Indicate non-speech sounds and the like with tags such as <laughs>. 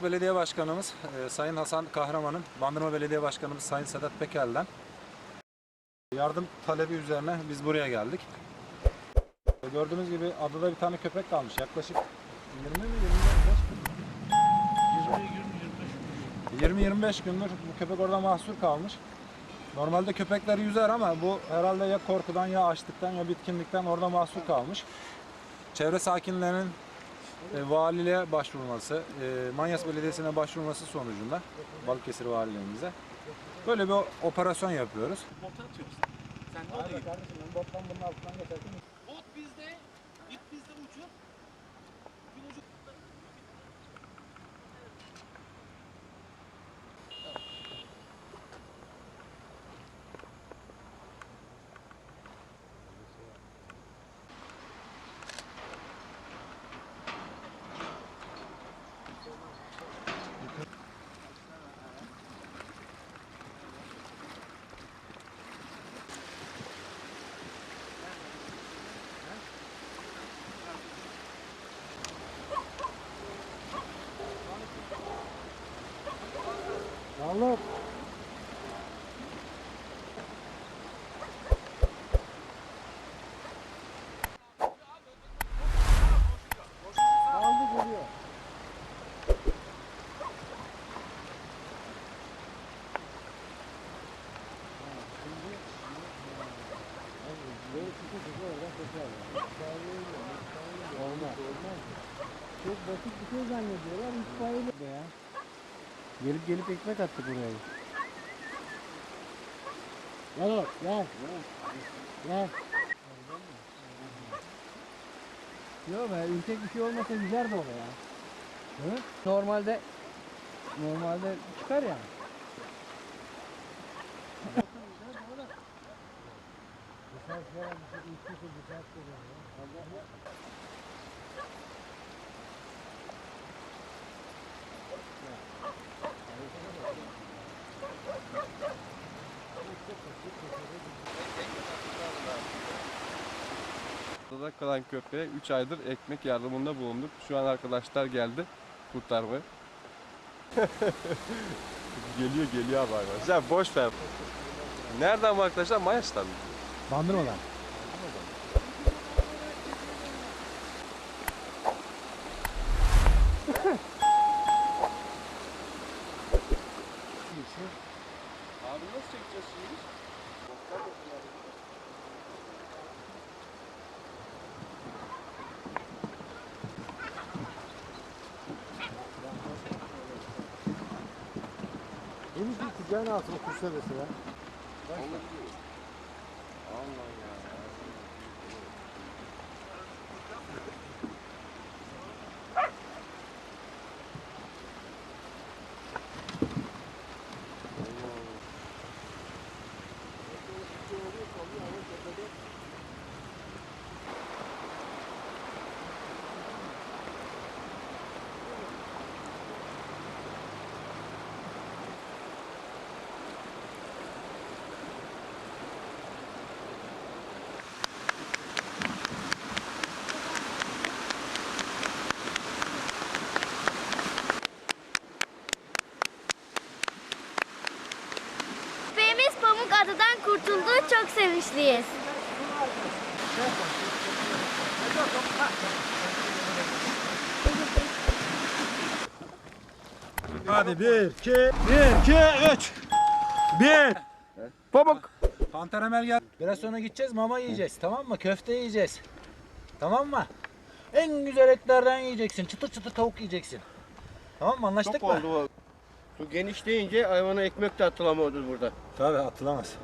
Manyas Belediye Başkanımız e, Sayın Hasan Kahraman'ın, Bandırma Belediye Başkanımız Sayın Sedat Peker'den yardım talebi üzerine biz buraya geldik. E, Gördüğünüz gibi adada bir tane köpek kalmış. Yaklaşık 20 mi 25 20-25 gündür bu köpek orada mahsur kalmış. Normalde köpekler yüzer ama bu herhalde ya korkudan ya açlıktan ya bitkinlikten orada mahsur kalmış. Çevre sakinlerinin e, valiliğe başvurması, e, Manyas Belediyesi'ne başvurması sonucunda Balıkesir valiliğimize böyle bir operasyon yapıyoruz. Bota atıyoruz. Sen de oraya git. bottan bunun altından geçerken Bot bizde. İp bizde ucu. Bir ucu. Geliyor. Olmaz. Olmaz. Çok basit bir şey zannediyorlar. İtfaiyeli ya. Gelip gelip ekmek attı buraya. Gel oğlum, gel. Gel. Yok be ürkek bir şey olmasa yüzerdi oraya. Hı? Normalde normalde çıkar ya. Adada kalan köpeğe 3 aydır ekmek yardımında bulunduk. Şu an arkadaşlar geldi kurtarmaya. <laughs> geliyor geliyor abi arkadaşlar. Boş ver. Nereden bu arkadaşlar? Mayas'tan mı? Bandırmadan. Abi Henüz bir kucağına altına kursa mesela. Köpeğimiz Pamuk Adadan kurtuldu. Çok sevinçliyiz. Hadi bir, iki, bir, iki, üç. Bir. Pamuk. Panter Emel gel. Biraz sonra gideceğiz mama yiyeceğiz tamam mı? Köfte yiyeceğiz. Tamam mı? En güzel etlerden yiyeceksin. Çıtır çıtır tavuk yiyeceksin. Tamam mı? Anlaştık Çok mı? oldu bu. Genişleyince hayvana ekmek de atılamıyoruz burada. Tabii atılamaz.